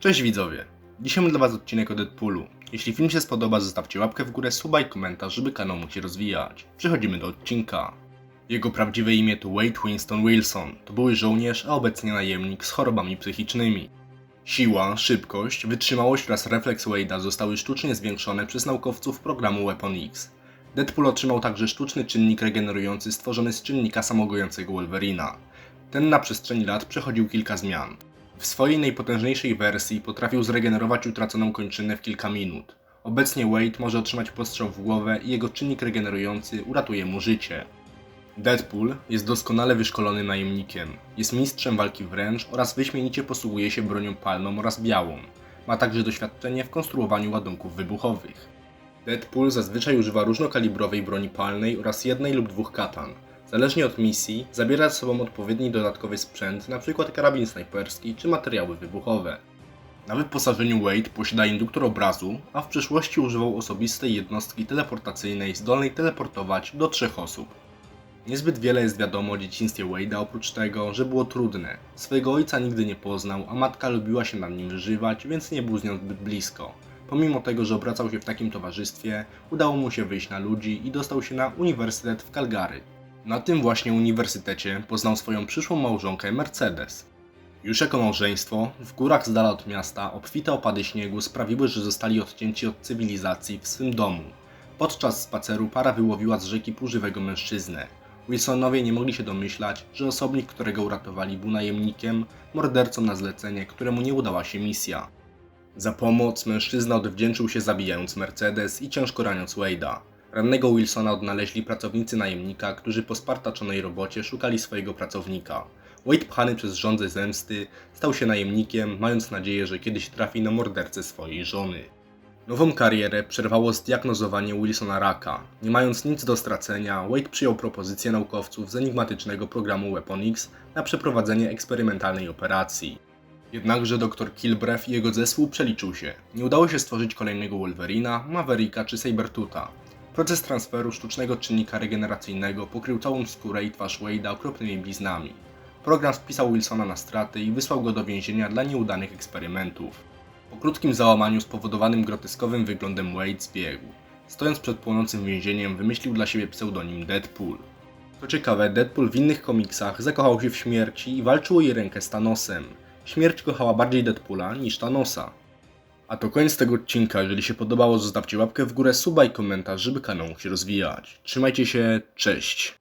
Cześć widzowie! Dzisiaj mam dla was odcinek o Deadpoolu. Jeśli film się spodoba, zostawcie łapkę w górę, suba i komentarz, żeby kanał mógł się rozwijać. Przechodzimy do odcinka. Jego prawdziwe imię to Wade Winston Wilson. To były żołnierz, a obecnie najemnik z chorobami psychicznymi. Siła, szybkość, wytrzymałość oraz refleks Wade'a zostały sztucznie zwiększone przez naukowców programu Weapon X. Deadpool otrzymał także sztuczny czynnik regenerujący stworzony z czynnika samogojącego Wolverina. Ten na przestrzeni lat przechodził kilka zmian. W swojej najpotężniejszej wersji potrafił zregenerować utraconą kończynę w kilka minut. Obecnie Wade może otrzymać postrzał w głowę i jego czynnik regenerujący uratuje mu życie. Deadpool jest doskonale wyszkolonym najemnikiem. Jest mistrzem walki wręcz oraz wyśmienicie posługuje się bronią palną oraz białą. Ma także doświadczenie w konstruowaniu ładunków wybuchowych. Deadpool zazwyczaj używa różnokalibrowej broni palnej oraz jednej lub dwóch katan. Zależnie od misji, zabiera ze sobą odpowiedni dodatkowy sprzęt, np. karabin snajperski czy materiały wybuchowe. Na wyposażeniu Wade posiada induktor obrazu, a w przyszłości używał osobistej jednostki teleportacyjnej zdolnej teleportować do trzech osób. Niezbyt wiele jest wiadomo o dzieciństwie Wade'a oprócz tego, że było trudne. Swojego ojca nigdy nie poznał, a matka lubiła się nad nim wyżywać, więc nie był z nią zbyt blisko. Pomimo tego, że obracał się w takim towarzystwie, udało mu się wyjść na ludzi i dostał się na uniwersytet w Calgary. Na tym właśnie uniwersytecie poznał swoją przyszłą małżonkę Mercedes. Już jako małżeństwo, w górach z dala od miasta, obfite opady śniegu sprawiły, że zostali odcięci od cywilizacji w swym domu. Podczas spaceru para wyłowiła z rzeki półżywego mężczyznę. Wilsonowie nie mogli się domyślać, że osobnik, którego uratowali, był najemnikiem, mordercą na zlecenie, któremu nie udała się misja. Za pomoc mężczyzna odwdzięczył się zabijając Mercedes i ciężko raniąc Wade'a. Rannego Wilsona odnaleźli pracownicy najemnika, którzy po spartaczonej robocie szukali swojego pracownika. Wade pchany przez żądzę zemsty stał się najemnikiem, mając nadzieję, że kiedyś trafi na mordercę swojej żony. Nową karierę przerwało zdiagnozowanie Wilsona raka. Nie mając nic do stracenia, Wade przyjął propozycję naukowców z enigmatycznego programu Weapon X na przeprowadzenie eksperymentalnej operacji. Jednakże dr Kilbrew i jego zespół przeliczył się. Nie udało się stworzyć kolejnego Wolverina, Mavericka czy Sabertoota. Proces transferu sztucznego czynnika regeneracyjnego pokrył całą skórę i twarz Wade'a okropnymi bliznami. Program spisał Wilsona na straty i wysłał go do więzienia dla nieudanych eksperymentów. Po krótkim załamaniu spowodowanym groteskowym wyglądem Wade zbiegł. Stojąc przed płonącym więzieniem, wymyślił dla siebie pseudonim Deadpool. Co ciekawe, Deadpool w innych komiksach zakochał się w śmierci i walczył o jej rękę z Thanosem. Śmierć kochała bardziej Deadpoola niż Thanosa. A to koniec tego odcinka. Jeżeli się podobało, zostawcie łapkę w górę, suba i komentarz, żeby kanał mógł się rozwijać. Trzymajcie się, cześć!